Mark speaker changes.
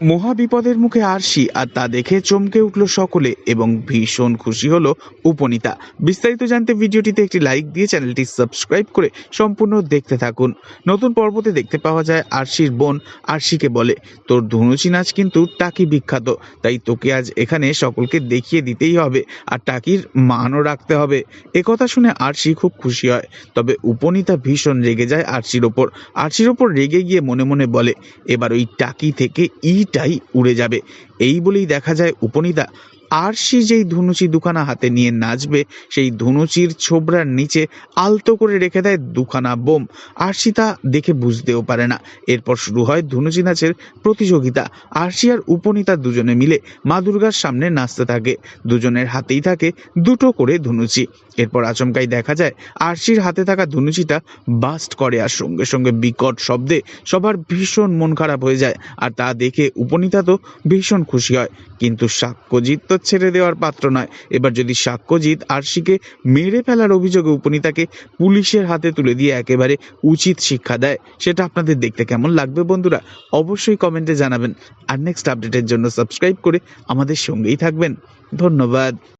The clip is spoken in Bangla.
Speaker 1: মহা বিপদের মুখে আরশি আর তা দেখে চমকে উঠল সকলে এবং ভীষণ খুশি হলো উপনীতা। বিস্তারিত জানতে ভিডিওটিতে একটি লাইক দিয়ে চ্যানেলটি সাবস্ক্রাইব করে সম্পূর্ণ দেখতে থাকুন। নতুন পর্বতে দেখতে পাওয়া যায় আরশির বোন আরশিকে বলে, তোর ধনুচি নাচ কিন্তু টাকি বিখ্যাত, তাই তোকে আজ এখানে সকলকে দেখিয়ে দিতেই হবে আর টাকির মানও রাখতে হবে। একথা শুনে আরশি খুব খুশি হয়। তবে উপনীতা ভীষণ রেগে যায় আরশির ওপর। আরশির ওপর রেগে গিয়ে মনে মনে বলে, এবার ওই টাকি থেকে ইটাই উড়ে যাবে। এই বলেই দেখা যায় উপনীতা আরশি যেই ধনুচি দুখানা হাতে নিয়ে নাচবে, সেই ধনুচির ছোবরার নিচে আলতো করে রেখে দেয় দুখানা বোম। আরশি তা দেখে বুঝতেও পারে না। এরপর শুরু হয় ধনুচি নাচের প্রতিযোগিতা। আরশি আর উপনীতা দুজনে মিলে মা দুর্গার সামনে নাচতে থাকে। দুজনের হাতেই থাকে দুটো করে ধনুচি। এরপর আচমকাই দেখা যায় আরশির হাতে থাকা ধনুচিটা বাস্ট করে আর সঙ্গে সঙ্গে বিকট শব্দে সবার ভীষণ মন খারাপ হয়ে যায়। আর তা দেখে উপনীতা তো ভীষণ খুশি হয়। কিন্তু সাক্ষ্যজিৎ ছেড়ে দেওয়ার পাত্র নয়। এবার যদি সাক্ষ্যজিৎ আরশিকে মেরে ফেলার অভিযোগে উপনীতাকে পুলিশের হাতে তুলে দিয়ে একেবারে উচিত শিক্ষা দেয়, সেটা আপনাদের দেখতে কেমন লাগবে বন্ধুরা? অবশ্যই কমেন্টে জানাবেন। আর নেক্সট আপডেটের জন্য সাবস্ক্রাইব করে আমাদের সঙ্গেই থাকবেন। ধন্যবাদ।